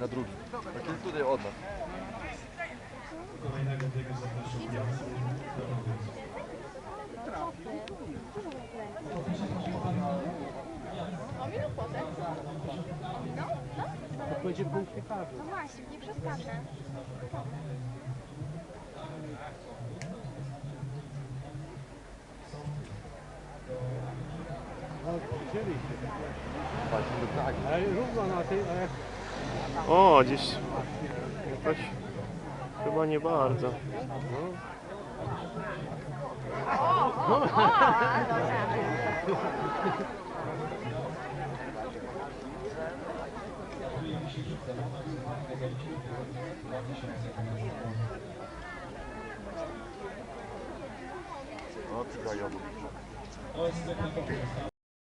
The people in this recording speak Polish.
Na drugi. Taki tutaj od nas. O minut potem. No, no. To będzie punkt. No właśnie, nie przeskaczę. O, gdzieś jakoś chyba nie bardzo. O, ty gajowy.